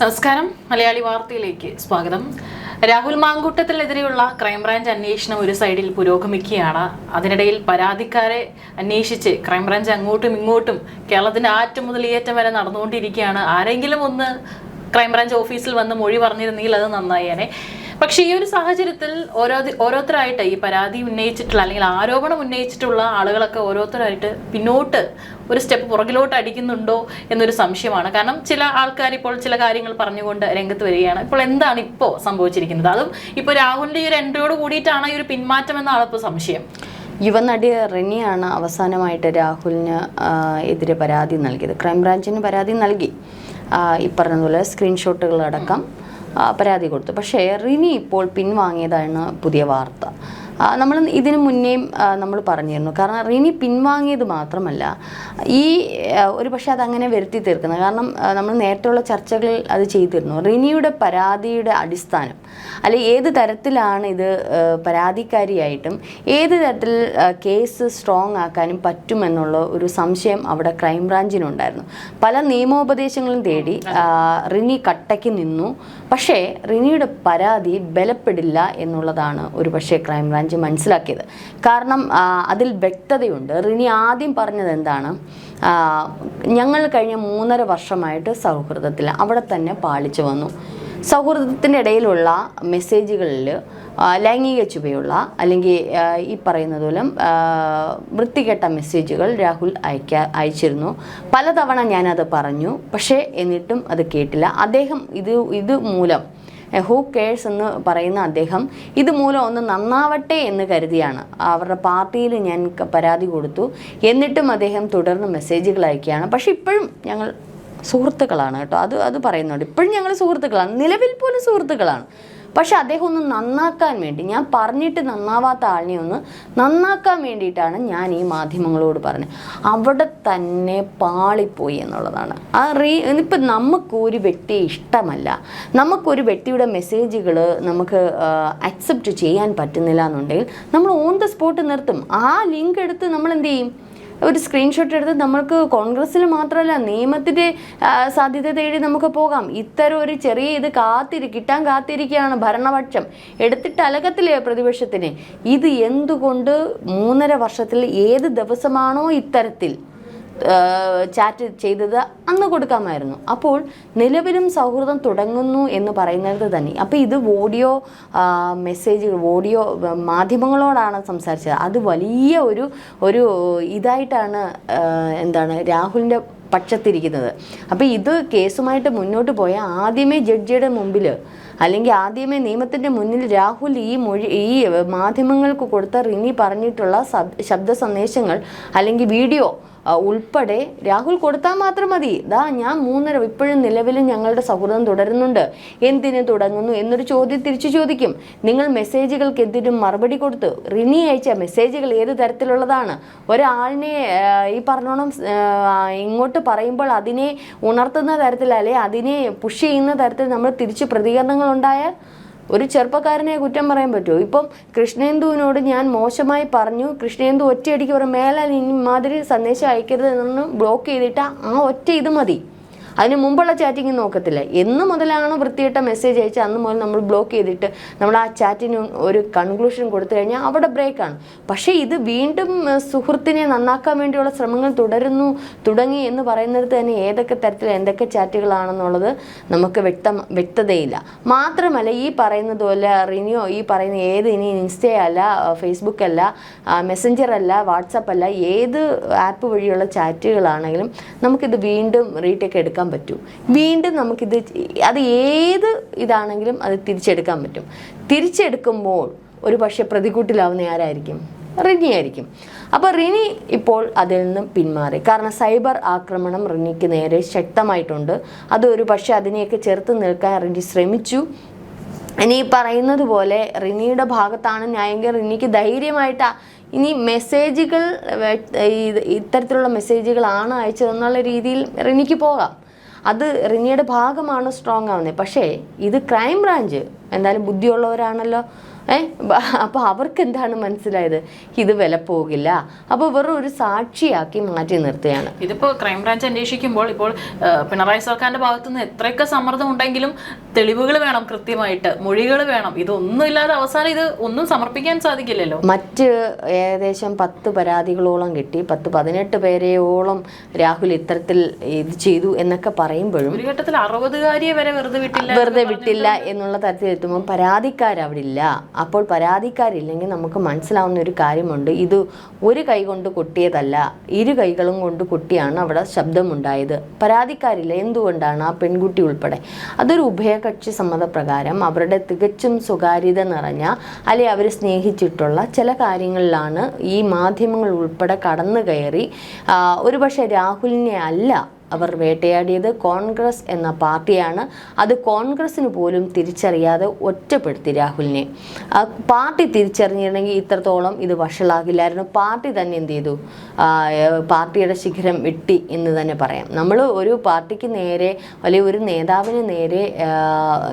നമസ്കാരം. മലയാളി വാർത്തയിലേക്ക് സ്വാഗതം. രാഹുൽ മാങ്കൂട്ടത്തിനെതിരെയുള്ള ക്രൈംബ്രാഞ്ച് അന്വേഷണം ഒരു സൈഡിൽ പുരോഗമിക്കുകയാണ്. അതിനിടയിൽ പരാതിക്കാരെ അന്വേഷിച്ച് ക്രൈംബ്രാഞ്ച് അങ്ങോട്ടും ഇങ്ങോട്ടും കേരളത്തിന്റെ ആറ്റം മുതൽ ഈ അറ്റം വരെ നടന്നുകൊണ്ടിരിക്കുകയാണ്. ആരെങ്കിലും ഒന്ന് ക്രൈംബ്രാഞ്ച് ഓഫീസിൽ വന്ന് മൊഴി പറഞ്ഞിരുന്നെങ്കിൽ അത് നന്നായേനെ. പക്ഷേ ഈ ഒരു സാഹചര്യത്തിൽ ഓരോ ഓരോരുത്തരായിട്ട് ഈ പരാതി ഉന്നയിച്ചിട്ടുള്ള അല്ലെങ്കിൽ ആരോപണം ഉന്നയിച്ചിട്ടുള്ള ആളുകളൊക്കെ ഓരോരുത്തരായിട്ട് പിന്നോട്ട് ഒരു സ്റ്റെപ്പ് പുറകിലോട്ട് അടിക്കുന്നുണ്ടോ എന്നൊരു സംശയമാണ്. കാരണം ചില ആൾക്കാർ ഇപ്പോൾ ചില കാര്യങ്ങൾ പറഞ്ഞുകൊണ്ട് രംഗത്ത് വരികയാണ്. ഇപ്പോൾ എന്താണ് ഇപ്പോൾ സംഭവിച്ചിരിക്കുന്നത്? അതും ഇപ്പോൾ രാഹുലിന്റെ ഈ ഒരു എൻട്രിയോട് കൂടിയിട്ടാണ് ഈ ഒരു പിന്മാറ്റം എന്നാണ് ഇപ്പോൾ സംശയം. യുവനടി റെനിയാണ് അവസാനമായിട്ട് രാഹുലിന് എതിരെ പരാതി നൽകിയത്. ക്രൈംബ്രാഞ്ചിന് പരാതി നൽകി. ഈ പറഞ്ഞതുപോലെ സ്ക്രീൻഷോട്ടുകളടക്കം. പരാതി കൊടുത്തു. പക്ഷേ റിനി ഇപ്പോൾ പിൻവാങ്ങിയതാണ് പുതിയ വാർത്ത. നമ്മൾ ഇതിനു മുന്നേയും നമ്മൾ പറഞ്ഞിരുന്നു. കാരണം റിനി പിൻവാങ്ങിയത് മാത്രമല്ല ഈ ഒരു പക്ഷേ അതങ്ങനെ വരുത്തി തീർക്കുന്നത്. കാരണം നമ്മൾ നേരത്തെയുള്ള ചർച്ചകളിൽ അത് ചെയ്തിരുന്നു. റിനിയുടെ പരാതിയുടെ അടിസ്ഥാനം അല്ലെ ഏത് തരത്തിലാണ് ഇത് പരാതിക്കാരിയായിട്ടും ഏത് തരത്തിൽ കേസ് സ്ട്രോങ് ആക്കാനും പറ്റുമെന്നുള്ള ഒരു സംശയം അവിടെ ക്രൈംബ്രാഞ്ചിനുണ്ടായിരുന്നു പല നിയമോപദേശങ്ങളും തേടി റിനി കട്ടയ്ക്ക് നിന്നു. പക്ഷേ റിനിയുടെ പരാതി ബലപ്പെടില്ല എന്നുള്ളതാണ് ഒരു പക്ഷേ ക്രൈംബ്രാഞ്ച് മനസ്സിലാക്കിയത്. കാരണം അതിൽ വ്യക്തതയുണ്ട്. റിനി ആദ്യം പറഞ്ഞത് എന്താണ്? ഞങ്ങൾ കഴിഞ്ഞ മൂന്നര വർഷമായിട്ട് സൗഹൃദത്തിൽ അവിടെ തന്നെ പാളിച്ചു വന്നു. സൗഹൃദത്തിന്റെ ഇടയിലുള്ള മെസ്സേജുകളിൽ ലൈംഗിക ചുവയുള്ള അല്ലെങ്കിൽ ഈ പറയുന്നത് പോലെ വൃത്തികെട്ട മെസ്സേജുകൾ രാഹുൽ അയക്കാ അയച്ചിരുന്നു. പലതവണ ഞാനത് പറഞ്ഞു പക്ഷേ എന്നിട്ടും അത് കേട്ടില്ല. അദ്ദേഹം ഇത് ഇത് മൂലം ഹൂ കെയർസ് എന്ന് പറയുന്ന അദ്ദേഹം ഇത് മൂലം ഒന്ന് നന്നാവട്ടെ എന്ന് കരുതിയാണ്. അവരുടെ പാർട്ടിയിൽ ഞാൻ പരാതി കൊടുത്തു. എന്നിട്ടും അദ്ദേഹം തുടർന്ന് മെസ്സേജുകൾ അയക്കുകയാണ്. പക്ഷെ ഇപ്പോഴും ഞങ്ങൾ സുഹൃത്തുക്കളാണ് കേട്ടോ. അത് അത് പറയുന്നുണ്ട്. ഇപ്പോഴും ഞങ്ങൾ സുഹൃത്തുക്കളാണ്. നിലവിൽ പോലും സുഹൃത്തുക്കളാണ്. പക്ഷെ അദ്ദേഹം ഒന്ന് നന്നാക്കാൻ വേണ്ടി ഞാൻ പറഞ്ഞിട്ട് നന്നാവാത്ത ആളിനെ ഒന്ന് നന്നാക്കാൻ വേണ്ടിയിട്ടാണ് ഞാൻ ഈ മാധ്യമങ്ങളോട് പറഞ്ഞത്. അവിടെ തന്നെ പാളിപ്പോയി എന്നുള്ളതാണ്. ആ റീ ഇപ്പം നമുക്കൊരു വ്യക്തിയെ ഇഷ്ടമല്ല. നമുക്കൊരു വ്യക്തിയുടെ മെസ്സേജുകൾ നമുക്ക് അക്സെപ്റ്റ് ചെയ്യാൻ പറ്റുന്നില്ല എന്നുണ്ടെങ്കിൽ നമ്മൾ ഓൺ ദ സ്പോട്ട് നിർത്തും. ആ ലിങ്ക് എടുത്ത് നമ്മൾ എന്ത് ചെയ്യും? ഒരു സ്ക്രീൻഷോട്ട് എടുത്ത് നമ്മൾക്ക് കോൺഗ്രസ്സിൽ മാത്രമല്ല നിയമത്തിന്റെ സാധ്യത തേടി നമുക്ക് പോകാം. ഇത്തരം ഒരു ചെറിയ ഇത് കാത്തിരി കിട്ടാൻ കാത്തിരിക്കുകയാണ് ഭരണപക്ഷം. എടുത്തിട്ട് അലകത്തില്ലേ പ്രതിപക്ഷത്തിന്? ഇത് എന്തുകൊണ്ട് മൂന്നര വർഷത്തിൽ ഏത് ദിവസമാണോ ഇത്തരത്തിൽ? ചാറ്റ് ചെയ്തത് അന്ന് കൊടുക്കാമായിരുന്നു. അപ്പോൾ നിലവിലും സൗഹൃദം തുടങ്ങുന്നു എന്ന് പറയുന്നത് തന്നെ. അപ്പോൾ ഇത് ഓഡിയോ മെസ്സേജ് ഓഡിയോ മാധ്യമങ്ങളോടാണ് സംസാരിച്ചത്. അത് വലിയ ഒരു ഒരു ഇതായിട്ടാണ് എന്താണ് രാഹുലിന്റെ പക്ഷത്തിരിക്കുന്നത്. അപ്പോൾ ഇത് കേസുമായിട്ട് മുന്നോട്ട് പോയ ആദ്യമേ ജഡ്ജിയുടെ മുമ്പിൽ അല്ലെങ്കിൽ ആദ്യമേ നിയമത്തിന്റെ മുന്നിൽ രാഹുൽ ഈ മൊഴി ഈ മാധ്യമങ്ങൾക്ക് കൊടുത്ത റിനി പറഞ്ഞിട്ടുള്ള ശബ്ദ സന്ദേശങ്ങൾ അല്ലെങ്കിൽ വീഡിയോ ഉൾപ്പെടെ രാഹുൽ കൊടുത്താൽ മാത്രം മതി. ദാ ഞാൻ മൂന്നര ഇപ്പോഴും നിലവിലും ഞങ്ങളുടെ സൗഹൃദം തുടരുന്നുണ്ട്. എന്തിനു തുടങ്ങുന്നു എന്നൊരു ചോദ്യം തിരിച്ചു ചോദിക്കും. നിങ്ങൾ മെസ്സേജുകൾക്ക് എന്തിനും മറുപടി കൊടുത്തു റിനി അയച്ച മെസ്സേജുകൾ ഏത് തരത്തിലുള്ളതാണ്? ഒരാളിനെ ഈ പറഞ്ഞോണം ഇങ്ങോട്ട് പറയുമ്പോൾ അതിനെ ഉണർത്തുന്ന തരത്തിൽ അല്ലെ അതിനെ പുഷ് ചെയ്യുന്ന തരത്തിൽ നമ്മൾ തിരിച്ച് പ്രതികരണങ്ങൾ ഉണ്ടായാൽ? ഒരു ചെറുപ്പക്കാരനെ കുറ്റം പറയാൻ പറ്റുമോ? ഇപ്പം കൃഷ്ണേന്ദുവിനോട് ഞാൻ മോശമായി പറഞ്ഞു. കൃഷ്ണേന്ദു ഒറ്റയടിക്ക് പറയും മേലാൽ ഇനി മാതിരി സന്ദേശം അയക്കരുത് എന്നൊന്ന് ബ്ലോക്ക് ചെയ്തിട്ട് ആ ഒറ്റ ഇത് മതി. അതിന് മുമ്പുള്ള ചാറ്റിംഗ് നോക്കത്തില്ല. എന്ന് മുതലാണ് വൃത്തിയിട്ട മെസ്സേജ് അയച്ച് അന്ന് മുതൽ നമ്മൾ ബ്ലോക്ക് ചെയ്തിട്ട് നമ്മൾ ആ ചാറ്റിന് ഒരു കൺക്ലൂഷൻ കൊടുത്തു കഴിഞ്ഞാൽ അവിടെ ബ്രേക്കാണ് പക്ഷേ ഇത് വീണ്ടും സുഹൃത്തിനെ നന്നാക്കാൻ വേണ്ടിയുള്ള ശ്രമങ്ങൾ തുടരുന്നു തുടങ്ങി എന്ന് പറയുന്നിടത്ത് തന്നെ ഏതൊക്കെ തരത്തിൽ എന്തൊക്കെ ചാറ്റുകളാണെന്നുള്ളത് നമുക്ക് വ്യക്തം വ്യക്തതയില്ല. മാത്രമല്ല ഈ പറയുന്നത് പോലെ റിനിയോ ഈ പറയുന്ന ഏത് ഇനി ഇൻസ്റ്റയല്ല ഫേസ്ബുക്ക് അല്ല മെസ്സഞ്ചർ അല്ല വാട്സപ്പ് അല്ല ഏത് ആപ്പ് വഴിയുള്ള ചാറ്റുകളാണെങ്കിലും നമുക്കിത് വീണ്ടും റീടേക്ക് എടുക്കാൻ പറ്റൂ. വീണ്ടും നമുക്കിത് അത് ഏത് ഇതാണെങ്കിലും അത് തിരിച്ചെടുക്കാൻ പറ്റും. തിരിച്ചെടുക്കുമ്പോൾ ഒരു പക്ഷേ പ്രതികൂട്ടിലാവുന്ന ആരായിരിക്കും? റിനി ആയിരിക്കും. അപ്പോൾ റിനി ഇപ്പോൾ അതിൽ നിന്നും പിന്മാറി. കാരണം സൈബർ ആക്രമണം റിനിക്ക് നേരെ ശക്തമായിട്ടുണ്ട്. അത് ഒരു പക്ഷേ അതിനെയൊക്കെ ചെറുത്ത് നിൽക്കാൻ റിനി ശ്രമിച്ചു. ഇനി പറയുന്നത് പോലെ റിനിയുടെ ഭാഗത്താണ് ന്യായെങ്കിൽ റിനിക്ക് ധൈര്യമായിട്ട് ഇനി മെസ്സേജുകൾ ഇത്തരത്തിലുള്ള മെസ്സേജുകളാണ് അയച്ചതെന്നുള്ള രീതിയിൽ റിനിക്ക് പോകാം. അത് റിനിയുടെ ഭാഗമാണ് സ്ട്രോങ് ആവുന്നത്. പക്ഷേ ഇത് ക്രൈം ബ്രാഞ്ച്. എന്തായാലും ബുദ്ധിയുള്ളവരാണല്ലോ. ഏ? ബ- അപ്പോൾ അവർക്ക് എന്താണ് മനസ്സിലായത്? ഇത് വില പോകില്ല. അപ്പോൾ വെറും ഒരു സാക്ഷിയാക്കി മാറ്റി നിർത്തുകയാണ്. ഇതിപ്പോൾ ക്രൈംബ്രാഞ്ച് അന്വേഷിക്കുമ്പോൾ ഇപ്പോൾ പിണറായി സർക്കാരിന്റെ ഭാഗത്തുനിന്ന് എത്രയൊക്കെ സമ്മർദ്ദം ഉണ്ടെങ്കിലും തെളിവുകൾ വേണം കൃത്യമായിട്ട് മൊഴികൾ വേണം. ഇതൊന്നും ഇല്ലാതെ അവസാനം ഇത് ഒന്നും സമർപ്പിക്കാൻ സാധിക്കില്ലല്ലോ. മറ്റ് ഏകദേശം പത്ത് പരാതികളോളം കിട്ടി. പത്ത് പതിനെട്ട് പേരെയോളം രാഹുൽ ഇത്തരത്തിൽ ഇത് ചെയ്തു എന്നൊക്കെ പറയുമ്പോഴും ഒരു ഘട്ടത്തിൽ അറുപതുകാരിയെ വരെ വെറുതെ വിട്ടില്ല വെറുതെ വിട്ടില്ല എന്നുള്ള തരത്തിൽ എത്തുമ്പോൾ പരാതിക്കാരവിടെ ഇല്ല അപ്പോൾ പരാതിക്കാരില്ലെങ്കിൽ നമുക്ക് മനസ്സിലാവുന്ന ഒരു കാര്യമുണ്ട്. ഇത് ഒരു കൈ കൊണ്ട് കൊട്ടിയതല്ല ഇരു കൈകളും കൊണ്ട് കൊട്ടിയാണ് അവിടെ ശബ്ദമുണ്ടായത്. പരാതിക്കാരില്ല എന്തുകൊണ്ടാണ് ആ പെൺകുട്ടി ഉൾപ്പെടെ? അതൊരു ഉഭയകക്ഷി സമ്മതപ്രകാരം അവരുടെ തികച്ചും സ്വകാര്യത നിറഞ്ഞ അല്ലെ അവർ സ്നേഹിച്ചിട്ടുള്ള ചില കാര്യങ്ങളിലാണ് ഈ മാധ്യമങ്ങൾ ഉൾപ്പെടെ കടന്നു കയറി ഒരുപക്ഷെ രാഹുലിനെ അല്ല അവർ വേട്ടയാടിയത് കോൺഗ്രസ് എന്ന പാർട്ടിയാണ്. അത് കോൺഗ്രസിന് പോലും തിരിച്ചറിയാതെ ഒറ്റപ്പെടുത്തി രാഹുലിനെ. ആ പാർട്ടി തിരിച്ചറിഞ്ഞിരുന്നെങ്കിൽ ഇത്രത്തോളം ഇത് വഷളാകില്ലായിരുന്നു. പാർട്ടി തന്നെ എന്ത് ചെയ്തു? പാർട്ടിയുടെ ശിഖരം വെട്ടി എന്ന് തന്നെ പറയാം. നമ്മൾ ഒരു പാർട്ടിക്ക് നേരെ അല്ലെങ്കിൽ ഒരു നേതാവിന് നേരെ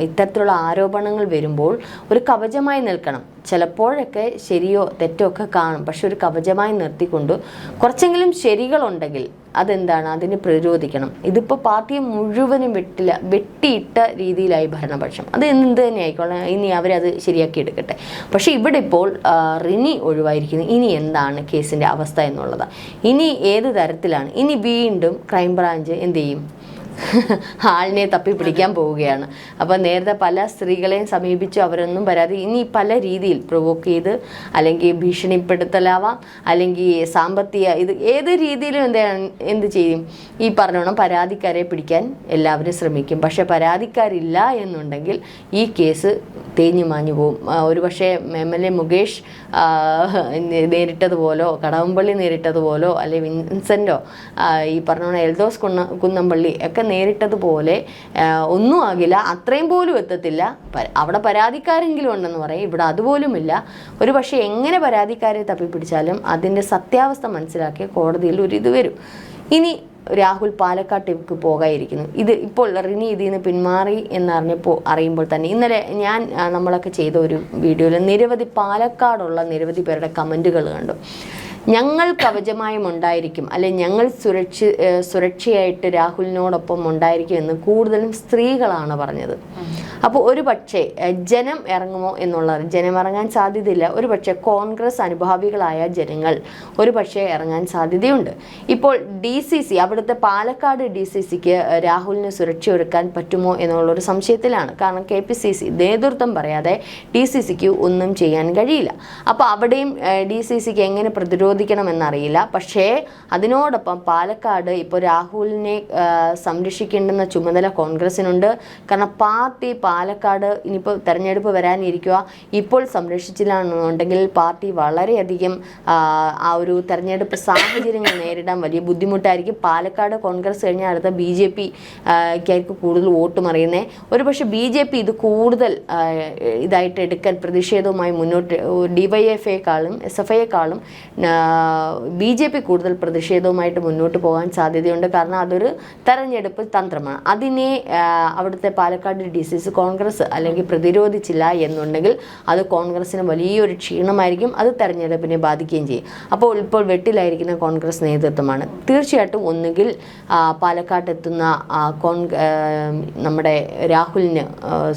ഇത്തരത്തിലുള്ള ആരോപണങ്ങൾ വരുമ്പോൾ ഒരു കവചമായി നിൽക്കണം. ചിലപ്പോഴൊക്കെ ശരിയോ തെറ്റോ ഒക്കെ കാണും. പക്ഷെ ഒരു കവചമായി നിർത്തിക്കൊണ്ട് കുറച്ചെങ്കിലും ശരികളുണ്ടെങ്കിൽ അതെന്താണ്? അതിനെ പ്രതിരോധിക്കണം ഇതിപ്പോൾ പാർട്ടിയെ മുഴുവനും വെട്ടില്ല വെട്ടിയിട്ട രീതിയിലായി ഭരണപക്ഷം. അത് എന്ത് തന്നെ ആയിക്കോളാം ഇനി അവരത് ശരിയാക്കി എടുക്കട്ടെ. പക്ഷേ ഇവിടെ ഇപ്പോൾ റിനി ഒഴിവായിരിക്കുന്നു. ഇനി എന്താണ് കേസിന്റെ അവസ്ഥ എന്നുള്ളത്. ഇനി ഏത് തരത്തിലാണ്? ഇനി വീണ്ടും ക്രൈംബ്രാഞ്ച് എന്ത് ചെയ്യും? ആളിനെ തപ്പി പിടിക്കാൻ പോവുകയാണ്. അപ്പോൾ നേരത്തെ പല സ്ത്രീകളെയും സമീപിച്ചു അവരൊന്നും പരാതി ഇനി പല രീതിയിൽ പ്രൊവോക്ക് ചെയ്ത് അല്ലെങ്കിൽ ഭീഷണിപ്പെടുത്തലാവാം അല്ലെങ്കിൽ സാമ്പത്തിക ഇത് ഏത് രീതിയിലും എന്താണ് എന്ത് ചെയ്യും? ഈ പറഞ്ഞോണം പരാതിക്കാരെ പിടിക്കാൻ എല്ലാവരും ശ്രമിക്കും. പക്ഷേ പരാതിക്കാരില്ല എന്നുണ്ടെങ്കിൽ ഈ കേസ് തേഞ്ഞു മാഞ്ഞു പോകും ഒരു ഒരുപക്ഷെ എം എൽ എ മുകേഷ് നേരിട്ടതുപോലോ കടവമ്പള്ളി നേരിട്ടതുപോലോ അല്ലെ വിൻസെന്റോ ഈ പറഞ്ഞോണം എൽദോസ് കുന്ന കുന്നംപള്ളി ഒക്കെ നേരിട്ടതുപോലെ ഒന്നും ആകില്ല അത്രയും പോലും എത്തത്തില്ല. അവിടെ പരാതിക്കാരെങ്കിലും ഉണ്ടെന്ന് പറയും. ഇവിടെ അതുപോലുമില്ല. ഒരു പക്ഷേ എങ്ങനെ പരാതിക്കാരെ തപ്പിപ്പിടിച്ചാലും അതിന്റെ സത്യാവസ്ഥ മനസ്സിലാക്കിയ കോടതിയിൽ ഒരു ഇത് വരും. ഇനി രാഹുൽ പാലക്കാട്ടേക്ക് പോകാതിരിക്കുന്നു. ഇത് ഇപ്പോൾ റിനി ഇതിൽ നിന്ന് പിന്മാറി എന്നറിഞ്ഞപ്പോൾ അറിയുമ്പോൾ തന്നെ ഇന്നലെ ഞാൻ നമ്മളൊക്കെ ചെയ്ത ഒരു വീഡിയോയിൽ നിരവധി പാലക്കാടുള്ള നിരവധി പേരുടെ കമന്റുകൾ കണ്ടു. ഞങ്ങൾ കവചമായും ഉണ്ടായിരിക്കും. അല്ലെ ഞങ്ങൾ സുരക്ഷ സുരക്ഷയായിട്ട് രാഹുലിനോടൊപ്പം ഉണ്ടായിരിക്കും എന്ന് കൂടുതലും സ്ത്രീകളാണ് പറഞ്ഞത്. അപ്പോൾ ഒരു പക്ഷേ ജനം ഇറങ്ങുമോ എന്നുള്ളത് ജനം ഇറങ്ങാൻ സാധ്യതയില്ല. ഒരു പക്ഷേ കോൺഗ്രസ് അനുഭാവികളായ ജനങ്ങൾ ഒരു പക്ഷേ ഇറങ്ങാൻ സാധ്യതയുണ്ട്. ഇപ്പോൾ ഡി സി സി അവിടുത്തെ പാലക്കാട് ഡി സി സിക്ക് രാഹുലിന് സുരക്ഷയൊരുക്കാൻ പറ്റുമോ എന്നുള്ളൊരു സംശയത്തിലാണ്. കാരണം കെ പി സി സി നേതൃത്വം പറയാതെ ഡി സി സിക്ക് ഒന്നും ചെയ്യാൻ കഴിയില്ല. അപ്പോൾ അവിടെയും ഡി സി സിക്ക് എങ്ങനെ പ്രതിരോധിക്കണമെന്നറിയില്ല പക്ഷേ അതിനോടൊപ്പം പാലക്കാട് ഇപ്പോൾ രാഹുലിനെ സംരക്ഷിക്കേണ്ടുന്ന ചുമതല കോൺഗ്രസിനുണ്ട്. കാരണം പാർട്ടി പാലക്കാട് ഇനിയിപ്പോൾ തെരഞ്ഞെടുപ്പ് വരാനിരിക്കുക ഇപ്പോൾ സംരക്ഷിച്ചില്ലാന്നുണ്ടെങ്കിൽ പാർട്ടി വളരെയധികം ആ, ഒരു തെരഞ്ഞെടുപ്പ് സാഹചര്യങ്ങൾ നേരിടാൻ വലിയ ബുദ്ധിമുട്ടായിരിക്കും. പാലക്കാട് കോൺഗ്രസ് കഴിഞ്ഞാൽ അടുത്ത ബി ജെ പി ക്കായിരിക്കും കൂടുതൽ വോട്ട് മറിയുന്നത് ഒരു പക്ഷേ ബി ജെ പി ഇത് കൂടുതൽ ഇതായിട്ട് എടുക്കാൻ പ്രതിഷേധവുമായി മുന്നോട്ട് ഡിവൈഎഫ്ഐയെക്കാളും എസ് എഫ് ഐയെക്കാളും ബി ജെ പി കൂടുതൽ പ്രതിഷേധവുമായിട്ട് മുന്നോട്ട് പോകാൻ സാധ്യതയുണ്ട്. കാരണം അതൊരു തെരഞ്ഞെടുപ്പ് തന്ത്രമാണ്. അതിനെ അവിടുത്തെ Palakkad D C C Congress അല്ലെങ്കിൽ പ്രതിരോധിച്ചില്ല എന്നുണ്ടെങ്കിൽ അത് കോൺഗ്രസിന് വലിയൊരു ക്ഷീണമായിരിക്കും. അത് തെരഞ്ഞെടുപ്പിനെ ബാധിക്കുകയും ചെയ്യും. അപ്പോൾ ഇപ്പോൾ വെട്ടിലായിരിക്കുന്ന കോൺഗ്രസ് നേതൃത്വമാണ്. തീർച്ചയായിട്ടും ഒന്നുകിൽ പാലക്കാട്ട് എത്തുന്ന നമ്മുടെ രാഹുലിന്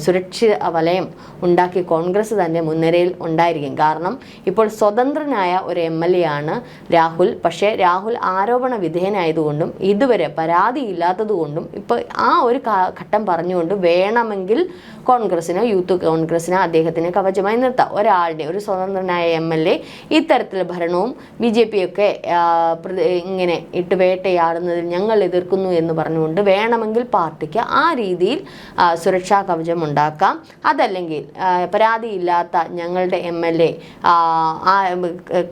സുരക്ഷിത വലയം ഉണ്ടാക്കി കോൺഗ്രസ് തന്നെ മുൻനിരയിൽ ഉണ്ടായിരിക്കും. കാരണം ഇപ്പോൾ സ്വതന്ത്രനായ ഒരു എം എൽ എ ആണ് രാഹുൽ. പക്ഷേ രാഹുൽ ആരോപണ വിധേയനായതുകൊണ്ടും ഇതുവരെ പരാതി ഇല്ലാത്തതുകൊണ്ടും ഇപ്പോൾ ആ ഒരു ഘട്ടം പറഞ്ഞുകൊണ്ട് വേണമെങ്കിൽ കോൺഗ്രസിനോ യൂത്ത് കോൺഗ്രസിനോ അദ്ദേഹത്തിന് കവചമായി നിർത്താം. ഒരാളുടെ ഒരു സ്വതന്ത്രനായ എം എൽ എ ഇത്തരത്തിൽ ഭരണവും ബി ജെ പി ഒക്കെ ഇങ്ങനെ ഇട്ട് വേട്ടയാടുന്നതിൽ ഞങ്ങൾ എതിർക്കുന്നു എന്ന് പറഞ്ഞുകൊണ്ട് വേണമെങ്കിൽ പാർട്ടിക്ക് ആ രീതിയിൽ സുരക്ഷാ കവചം ഉണ്ടാക്കാം. അതല്ലെങ്കിൽ പരാതിയില്ലാത്ത ഞങ്ങളുടെ എം എൽ എ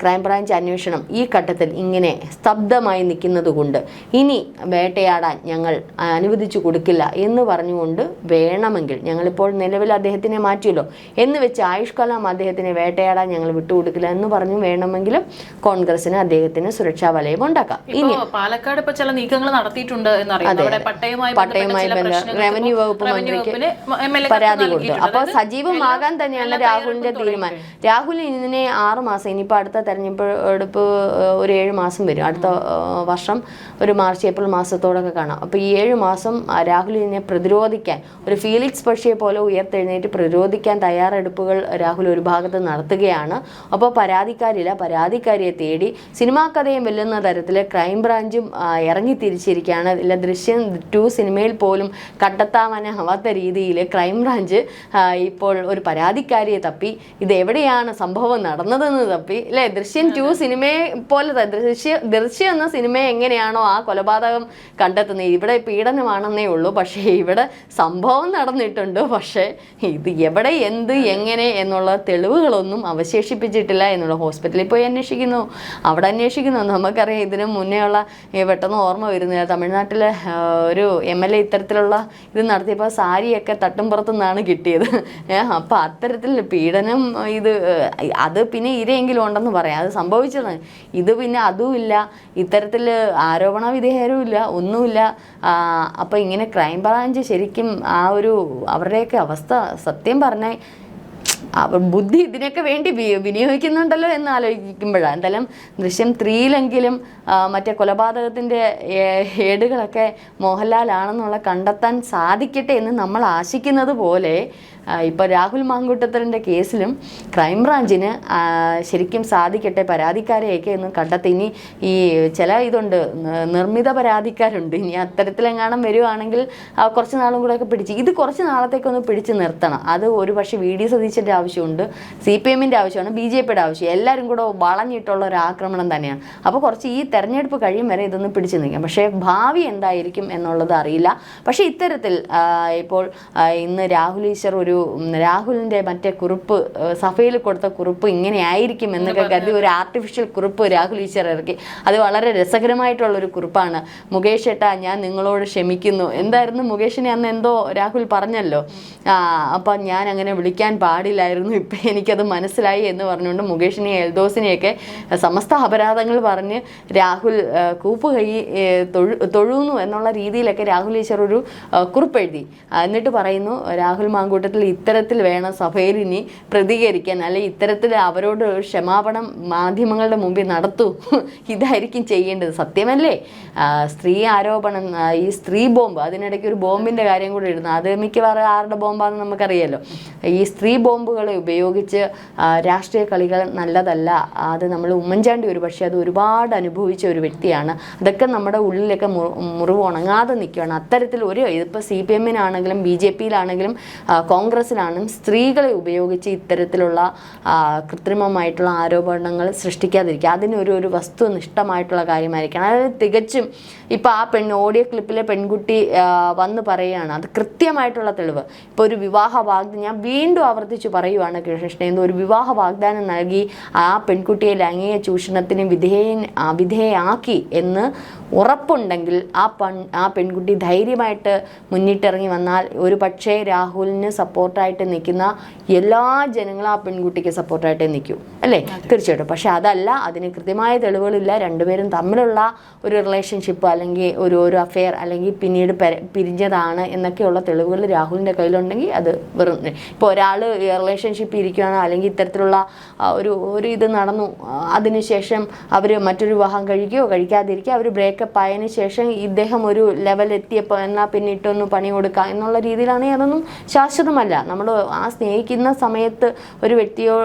ക്രൈംബ്രാഞ്ച് അന്വേഷണം അന്വേഷണം ഈ ഘട്ടത്തിൽ ഇങ്ങനെ സ്തബ്ധമായി നിൽക്കുന്നതുകൊണ്ട് ഇനി വേട്ടയാടാൻ ഞങ്ങൾ അനുവദിച്ചു കൊടുക്കില്ല എന്ന് പറഞ്ഞുകൊണ്ട് വേണമെങ്കിൽ ഞങ്ങളിപ്പോൾ നിലവിൽ അദ്ദേഹത്തിനെ മാറ്റിയല്ലോ. എന്ന് വെച്ച് ആയുഷ് കലാം അദ്ദേഹത്തിനെ വേട്ടയാടാൻ ഞങ്ങൾ വിട്ടുകൊടുക്കില്ല എന്ന് പറഞ്ഞു വേണമെങ്കിലും കോൺഗ്രസിന് അദ്ദേഹത്തിന് സുരക്ഷാ വലയം ഉണ്ടാക്കാം. ഇനി പാലക്കാട് ഇപ്പൊ ചില നീക്കങ്ങൾ നടത്തിയിട്ടുണ്ട് പട്ടയവുമായി റവന്യൂ വകുപ്പ് മന്ത്രിക്ക് പരാതി കൊടുത്തു. നൽകിയിട്ടുണ്ട്. അപ്പൊ സജീവമാകാൻ തന്നെയാണ് രാഹുലിന്റെ തീരുമാനം. രാഹുൽ ഇതിനെ ആറ് മാസം ഇനിയിപ്പോൾ അടുത്ത തെരഞ്ഞെടുപ്പ് ഏഹ്, ഒരു ഏഴ് മാസം വരും. അടുത്ത വർഷം ഒരു മാർച്ച് ഏപ്രിൽ മാസത്തോടൊക്കെ കാണാം. അപ്പോൾ ഈ ഏഴ് മാസം രാഹുലിനെ പ്രതിരോധിക്കാൻ ഒരു ഫീലിക്സ് പക്ഷിയെ പോലെ ഉയർത്തെഴുന്നേറ്റ് പ്രതിരോധിക്കാൻ തയ്യാറെടുപ്പുകൾ രാഹുൽ ഒരു ഭാഗത്ത് നടത്തുകയാണ്. അപ്പോൾ പരാതിക്കാരില്ല പരാതിക്കാരിയെ തേടി സിനിമാ കഥയും വെല്ലുന്ന തരത്തിൽ ക്രൈംബ്രാഞ്ചും ഇറങ്ങി തിരിച്ചിരിക്കുകയാണ് ഇല്ല ദൃശ്യം ടു സിനിമയിൽ പോലും കണ്ടെത്താവാനാവാത്ത രീതിയിൽ ക്രൈംബ്രാഞ്ച് ഇപ്പോൾ ഒരു പരാതിക്കാരിയെ തപ്പി ഇത് എവിടെയാണ് സംഭവം നടന്നതെന്ന് തപ്പി അല്ലേ? ദൃശ്യം ടു സിനിമയെ പോലെ ദൃശ്യ ദൃശ്യം എന്ന സിനിമയെ എങ്ങനെയാണോ ആ കൊലപാതകം കണ്ടെത്തുന്നത്? ഇവിടെ പീഡനമാണെന്നേ ഉള്ളൂ. പക്ഷേ ഇവിടെ സംഭവം നടന്നിട്ടുണ്ട്. പക്ഷേ ഇത് എവിടെ എന്ത് എങ്ങനെ എന്നുള്ള തെളിവുകളൊന്നും അവശേഷിപ്പിച്ചിട്ടില്ല എന്നുള്ള ഹോസ്പിറ്റലിൽ പോയി അന്വേഷിക്കുന്നു. അവിടെ അന്വേഷിക്കുന്നു. നമുക്കറിയാം ഇതിന് മുന്നേ ഉള്ള പെട്ടെന്ന് ഓർമ്മ വരുന്നില്ല തമിഴ്നാട്ടിലെ ഒരു എം എൽ എ ഇത്തരത്തിലുള്ള ഇത് നടത്തിയപ്പോൾ സാരിയൊക്കെ തട്ടും പുറത്തുനിന്നാണ് കിട്ടിയത്. അപ്പം അത്തരത്തിൽ പീഡനം ഇത് അത് പിന്നെ ഇരയെങ്കിലും ഉണ്ടെന്ന് പറയാം. അത് സംഭവിച്ചതാണ് ഇത് പിന്നെ അതുമില്ല ഇത്തരത്തിൽ ആരോപണ വിധേയരും ഇല്ല ഒന്നുമില്ല അപ്പോൾ ഇങ്ങനെ ക്രൈം ബ്രാഞ്ച് ശരിക്കും ആ ഒരു അവരുടെയൊക്കെ അവസ്ഥ സത്യം പറഞ്ഞാൽ ബുദ്ധി ഇതിനൊക്കെ വേണ്ടി വിനിയോഗിക്കുന്നുണ്ടല്ലോ എന്ന് ആലോചിക്കുമ്പോഴാണ് എന്തായാലും ദൃശ്യം ത്രീയിലെങ്കിലും മറ്റേ കൊലപാതകത്തിന്റെ ഏടുകളൊക്കെ മോഹൻലാലാണെന്നുള്ള കണ്ടെത്താൻ സാധിക്കട്ടെ എന്ന് നമ്മൾ ആശിക്കുന്നത് പോലെ ഇപ്പോൾ രാഹുൽ മാങ്കൂട്ടത്തലിന്റെ കേസിലും ക്രൈംബ്രാഞ്ചിന് ശരിക്കും സാധിക്കട്ടെ പരാതിക്കാരെയൊക്കെ ഒന്ന് കണ്ടെത്തി. ഇനി ഈ ചില ഇതുണ്ട് നിർമ്മിത പരാതിക്കാരുണ്ട്. ഇനി അത്തരത്തിലെങ്ങാനും വരുവാണെങ്കിൽ കുറച്ച് നാളും കൂടെ ഒക്കെ പിടിച്ച് ഇത് കുറച്ച് നാളത്തേക്കൊന്ന് പിടിച്ച് നിർത്തണം. അത് ഒരു പക്ഷേ വി ഡി സതീശന്റെ ആവശ്യമുണ്ട് സി പി എമ്മിന്റെ ആവശ്യമാണ് ബി ജെ പിയുടെ ആവശ്യം. എല്ലാവരും കൂടെ വളഞ്ഞിട്ടുള്ള ഒരു ആക്രമണം തന്നെയാണ്. അപ്പോൾ കുറച്ച് ഈ തെരഞ്ഞെടുപ്പ് കഴിയും വരെ ഇതൊന്ന് പിടിച്ചു നിൽക്കാം. പക്ഷേ ഭാവി എന്തായിരിക്കും എന്നുള്ളത് അറിയില്ല. പക്ഷേ ഇത്തരത്തിൽ ഇപ്പോൾ ഇന്ന് രാഹുൽ ഈശ്വർ ഒരു ഉം, രാഹുലിന്റെ മറ്റേ കുറിപ്പ് സഫയിൽ കൊടുത്ത കുറിപ്പ് ഇങ്ങനെ ആയിരിക്കും എന്നൊക്കെ കരുതി ഒരു ആർട്ടിഫിഷ്യൽ കുറിപ്പ് രാഹുൽ ഈശ്വർ ഇറക്കി. അത് വളരെ രസകരമായിട്ടുള്ള ഒരു കുറിപ്പാണ്. മുകേഷ് ഏട്ടാ ഞാൻ നിങ്ങളോട് ക്ഷമിക്കുന്നു. എന്തായിരുന്നു? മുകേഷിനെ അന്ന് എന്തോ രാഹുൽ പറഞ്ഞല്ലോ. ആ അപ്പം ഞാൻ അങ്ങനെ വിളിക്കാൻ പാടില്ലായിരുന്നു. ഇപ്പം എനിക്കത് മനസ്സിലായി എന്ന് പറഞ്ഞുകൊണ്ട് മുകേഷിനെ എൽദോസിനെയൊക്കെ സമസ്ത അപരാധങ്ങൾ പറഞ്ഞ് രാഹുൽ കൂപ്പ് കൈ തൊഴു തൊഴുന്നു എന്നുള്ള രീതിയിലൊക്കെ രാഹുൽ ഈശ്വർ ഒരു ആ, കുറിപ്പ് എഴുതി എന്നിട്ട് പറയുന്നു രാഹുൽ മാങ്കൂട്ടത്തിൽ ഇത്തരത്തിൽ വേണം സഭയിൽ ഇനി പ്രതികരിക്കാൻ അല്ലെ ഇത്തരത്തിൽ അവരോട് ക്ഷമാപണം മാധ്യമങ്ങളുടെ മുമ്പിൽ നടത്തൂ. ഇതായിരിക്കും ചെയ്യേണ്ടത്. സത്യമല്ലേ? സ്ത്രീ ആരോപണം ഈ സ്ത്രീ ബോംബ് അതിനിടയ്ക്ക് ഒരു ബോംബിന്റെ കാര്യം കൂടി ഇടുന്നു. അത് മിക്കവാറും ആരുടെ ബോംബാണെന്ന് നമുക്കറിയാലോ. ഈ സ്ത്രീ ബോംബുകളെ ഉപയോഗിച്ച് രാഷ്ട്രീയ കളികൾ നല്ലതല്ല. അത് നമ്മൾ ഉമ്മൻചാണ്ടി ഒരു പക്ഷേ അത് ഒരുപാട് അനുഭവിച്ച ഒരു വ്യക്തിയാണ്. അതൊക്കെ നമ്മുടെ ഉള്ളിലൊക്കെ മുറിവ് ഉണങ്ങാതെ നിൽക്കുകയാണ്. അത്തരത്തിൽ ഒരു ഇതിപ്പോൾ സി പി എമ്മിനാണെങ്കിലും ബി ജെ പിയിലാണെങ്കിലും കോൺഗ്രസ്സിലാണെങ്കിലും സ്ത്രീകളെ ഉപയോഗിച്ച് ഇത്തരത്തിലുള്ള കൃത്രിമമായിട്ടുള്ള ആരോപണങ്ങൾ സൃഷ്ടിക്കാതിരിക്കുക. അതിനൊരു ഒരു വസ്തുനിഷ്ഠമായിട്ടുള്ള കാര്യമായിരിക്കണം. അതായത് തികച്ചും ഇപ്പോൾ ആ പെൺ ഓഡിയോ ക്ലിപ്പിലെ പെൺകുട്ടി വന്ന് പറയുകയാണ്. അത് കൃത്യമായിട്ടുള്ള തെളിവ്. ഇപ്പോൾ ഒരു വിവാഹ വാഗ്ദാനം ഞാൻ വീണ്ടും ആവർത്തിച്ച് പറയുവാണ് കൃഷ്ണൻ ഒരു വിവാഹ വാഗ്ദാനം നൽകി ആ പെൺകുട്ടിയെ ലൈംഗിക ചൂഷണത്തിന് വിധേയൻ വിധേയാക്കി എന്ന് ഉറപ്പുണ്ടെങ്കിൽ ആ പൺ ആ പെൺകുട്ടി ധൈര്യമായിട്ട് മുന്നിട്ടിറങ്ങി വന്നാൽ ഒരു പക്ഷേ രാഹുലിന് സപ്പോർട്ടായിട്ട് നിൽക്കുന്ന എല്ലാ ജനങ്ങളും ആ പെൺകുട്ടിക്ക് സപ്പോർട്ടായിട്ട് നിൽക്കും അല്ലേ? തീർച്ചയായിട്ടും. പക്ഷെ അതല്ല അതിന് കൃത്യമായ തെളിവുകളില്ല. രണ്ടുപേരും തമ്മിലുള്ള ഒരു റിലേഷൻഷിപ്പ് അല്ലെങ്കിൽ ഒരു ഒരു അഫെയർ അല്ലെങ്കിൽ പിന്നീട് പെര- പിരിഞ്ഞതാണ് എന്നൊക്കെയുള്ള തെളിവുകൾ രാഹുലിന്റെ കയ്യിലുണ്ടെങ്കിൽ അത് വെറും ഇപ്പോൾ ഒരാൾ റിലേഷൻഷിപ്പ് ഇരിക്കുകയാണ് അല്ലെങ്കിൽ ഇത്തരത്തിലുള്ള ഒരു ഒരു ഇത് നടന്നു അതിനുശേഷം അവർ മറ്റൊരു വിവാഹം കഴിക്കുകയോ കഴിക്കാതിരിക്കുക അവർ ബ്രേക്കപ്പ് ആയതിനു ശേഷം ഇദ്ദേഹം ഒരു ലെവൽ എത്തിയപ്പോൾ എന്നാൽ പിന്നെ ഇട്ടൊന്ന് പണി കൊടുക്കുക എന്നുള്ള രീതിയിലാണെങ്കിൽ അതൊന്നും ശാശ്വതമല്ല. നമ്മൾ ആ സ്നേഹിക്കുന്ന സമയത്ത് ഒരു വ്യക്തിയോ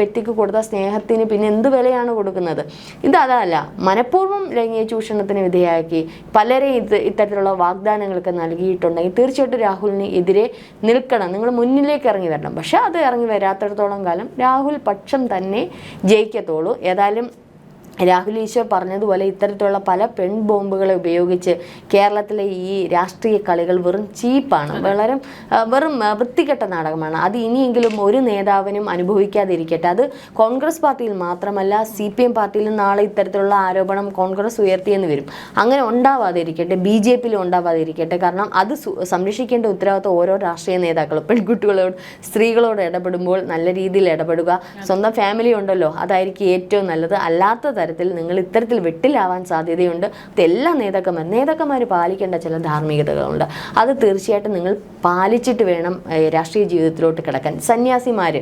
വ്യക്തിക്ക് കൊടുത്ത സ്നേഹത്തിന് പിന്നെ എന്ത് വിലയാണ് കൊടുക്കുന്നത്? ഇത് അതല്ല. മനഃപൂർവം ലൈംഗിക ചൂഷണത്തിന് വിധേയമാക്കി പലരെയും ഇത് ഇത്തരത്തിലുള്ള വാഗ്ദാനങ്ങളൊക്കെ നൽകിയിട്ടുണ്ടെങ്കിൽ തീർച്ചയായിട്ടും രാഹുലിന് എതിരെ നിൽക്കണം. നിങ്ങൾ മുന്നിലേക്ക് ഇറങ്ങി വരണം. പക്ഷേ അത് ഇറങ്ങി വരാത്തിടത്തോളം കാലം രാഹുൽ പക്ഷം തന്നെ ജയിക്കത്തുള്ളൂ ഏതായാലും രാഹുൽ ഈശ്വർ പറഞ്ഞതുപോലെ ഇത്തരത്തിലുള്ള പല പെൺ ബോംബുകളെ ഉപയോഗിച്ച് കേരളത്തിലെ ഈ രാഷ്ട്രീയ കളികൾ വെറും ചീപ്പാണ്. വളരെ വെറും വൃത്തികെട്ട നാടകമാണ്. അത് ഇനിയെങ്കിലും ഒരു നേതാവിനും അനുഭവിക്കാതിരിക്കട്ടെ. അത് കോൺഗ്രസ് പാർട്ടിയിൽ മാത്രമല്ല സി പി എം പാർട്ടിയിലും നാളെ ഇത്തരത്തിലുള്ള ആരോപണം കോൺഗ്രസ് ഉയർത്തിയെന്ന് വരും. അങ്ങനെ ഉണ്ടാവാതിരിക്കട്ടെ ബി ജെ പിയിലും ഉണ്ടാവാതിരിക്കട്ടെ. കാരണം അത് സംരക്ഷിക്കേണ്ട ഉത്തരവാദിത്വം ഓരോ രാഷ്ട്രീയ നേതാക്കളും പെൺകുട്ടികളോട് സ്ത്രീകളോട് ഇടപെടുമ്പോൾ നല്ല രീതിയിൽ ഇടപെടുക. സ്വന്തം ഫാമിലി ഉണ്ടല്ലോ അതായിരിക്കും ഏറ്റവും നല്ലത്. അല്ലാത്ത തരത്തിൽ നിങ്ങൾ ഇത്തരത്തിൽ വിട്ടിലാവാൻ സാധ്യതയുണ്ട്. എല്ലാ നേതാക്കന്മാർ നേതാക്കന്മാർ പാലിക്കേണ്ട ചില ധാർമ്മികതകളുണ്ട്. അത് തീർച്ചയായിട്ടും നിങ്ങൾ പാലിച്ചിട്ട് വേണം രാഷ്ട്രീയ ജീവിതത്തിലോട്ട് കിടക്കാൻ. സന്യാസിമാർ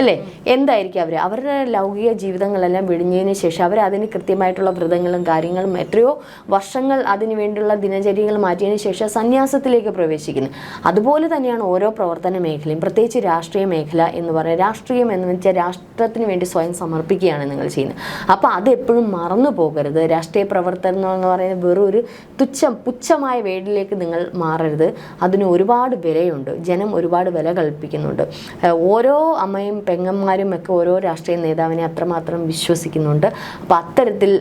അല്ലേ? എന്തായിരിക്കും അവർ അവരുടെ ലൗകിക ജീവിതങ്ങളെല്ലാം വിടിഞ്ഞതിന് ശേഷം അവർ അതിന് കൃത്യമായിട്ടുള്ള വ്രതങ്ങളും കാര്യങ്ങളും എത്രയോ വർഷങ്ങൾ അതിനു വേണ്ടിയുള്ള ദിനചര്യകൾ മാറ്റിയതിന് ശേഷം സന്യാസത്തിലേക്ക് പ്രവേശിക്കുന്നു. അതുപോലെ തന്നെയാണ് ഓരോ പ്രവർത്തന മേഖലയും. പ്രത്യേകിച്ച് രാഷ്ട്രീയ മേഖല എന്ന് പറയുന്നത് രാഷ്ട്രീയം എന്ന് വെച്ചാൽ രാഷ്ട്രത്തിന് വേണ്ടി സ്വയം സമർപ്പിക്കുകയാണ് നിങ്ങൾ ചെയ്യുന്നത്. അപ്പോൾ അത് എപ്പോഴും മറന്നു പോകരുത്. രാഷ്ട്രീയ പ്രവർത്തനം എന്ന് പറയുന്നത് വെറും ഒരു തുച്ഛം പുച്ഛമായ വേടിലേക്ക് നിങ്ങൾ മാറരുത്. അതിന് ഒരുപാട് വിലയുണ്ട്. ജനം ഒരുപാട് വില കൽപ്പിക്കുന്നുണ്ട്. ഓരോ അമ്മയും പെങ്ങന്മാരും ഒക്കെ ഓരോ രാഷ്ട്രീയ നേതാവിനെ അത്രമാത്രം വിശ്വസിക്കുന്നുണ്ട്. അപ്പോൾ അത്തരത്തിൽ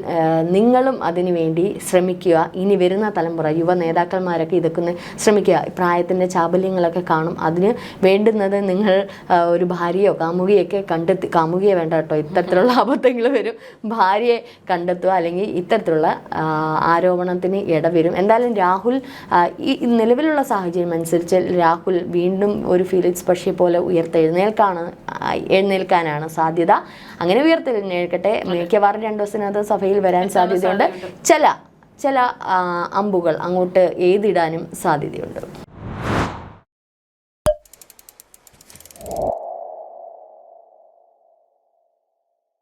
നിങ്ങളും അതിനു വേണ്ടി ശ്രമിക്കുക. ഇനി വരുന്ന തലമുറ യുവ നേതാക്കന്മാരൊക്കെ ഇതൊക്കെ ശ്രമിക്കുക. പ്രായത്തിന്റെ ചാബല്യങ്ങളൊക്കെ കാണും. അതിന് വേണ്ടുന്നത് നിങ്ങൾ ഒരു ഭാര്യയോ കാമുകിയൊക്കെ കണ്ടെത്തി കാമുകിയെ വേണ്ട കേട്ടോ. ഇത്തരത്തിലുള്ള അബദ്ധങ്ങൾ വരും. ഭാര്യയെ കണ്ടെത്തുക അല്ലെങ്കിൽ ഇത്തരത്തിലുള്ള ആരോപണത്തിന് ഇടവരും. എന്തായാലും രാഹുൽ ഈ നിലവിലുള്ള സാഹചര്യം അനുസരിച്ച് രാഹുൽ വീണ്ടും ഒരു ഫിലിക്സ് പക്ഷിയെ പോലെ ഉയർത്തെഴുന്നേൽക്കാണ് എഴുന്നേൽക്കാനാണ് സാധ്യത. അങ്ങനെ ഉയർത്തെഴുന്നേൽക്കട്ടെ. മിക്കവാറും രണ്ടു ദിവസത്തിനകത്ത് സഭയിൽ വരാൻ സാധ്യതയുണ്ട്. ചില ചില അമ്പുകൾ അങ്ങോട്ട് എഴുതിടാനും സാധ്യതയുണ്ട്.